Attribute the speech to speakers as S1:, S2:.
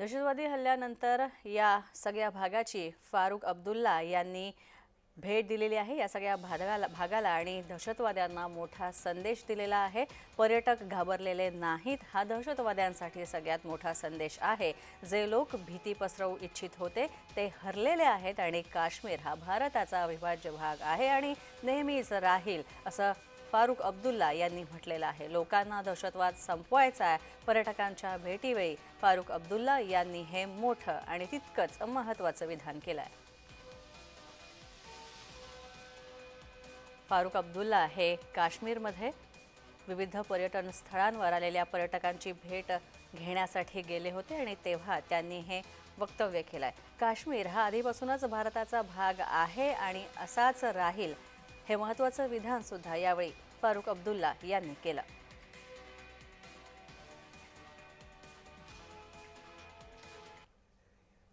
S1: दहशतवादी हल्ल्यानंतर या सगळ्या भागाची फारुख अब्दुल्ला यांनी भेट दिलेली आहे. या सगळ्या भागाला भागाला आणि दहशतवाद्यांना मोठा संदेश दिलेला आहे. पर्यटक घाबरलेले नाहीत. हा दहशतवाद्यांसाठी सगळ्यात मोठा संदेश आहे. जे लोक भीती पसरवू इच्छित होते ते हरलेले आहेत आणि काश्मीर हा भारताचा अविभाज्य भाग आहे आणि नेहमीच राहील असं फारुख अब्दुल्ला यांनी म्हटलेलं आहे. लोकांना दहशतवाद संपवायचा आहे. पर्यटकांच्या भेटीवेळी फारुख अब्दुल्ला यांनी हे मोठं आणि तितकंच महत्त्वाचं विधान केलं आहे फारुख अब्दुल्ला हे काश्मीरमध्ये विविध पर्यटन स्थळांवर आलेल्या पर्यटकांची भेट घेण्यासाठी गेले होते आणि तेव्हा त्यांनी हे वक्तव्य केलं आहे काश्मीर हा आधीपासूनच भारताचा भाग आहे आणि असाच राहील हे महत्त्वाचं विधान सुद्धा यावेळी फारुख अब्दुल्ला यांनी केलं.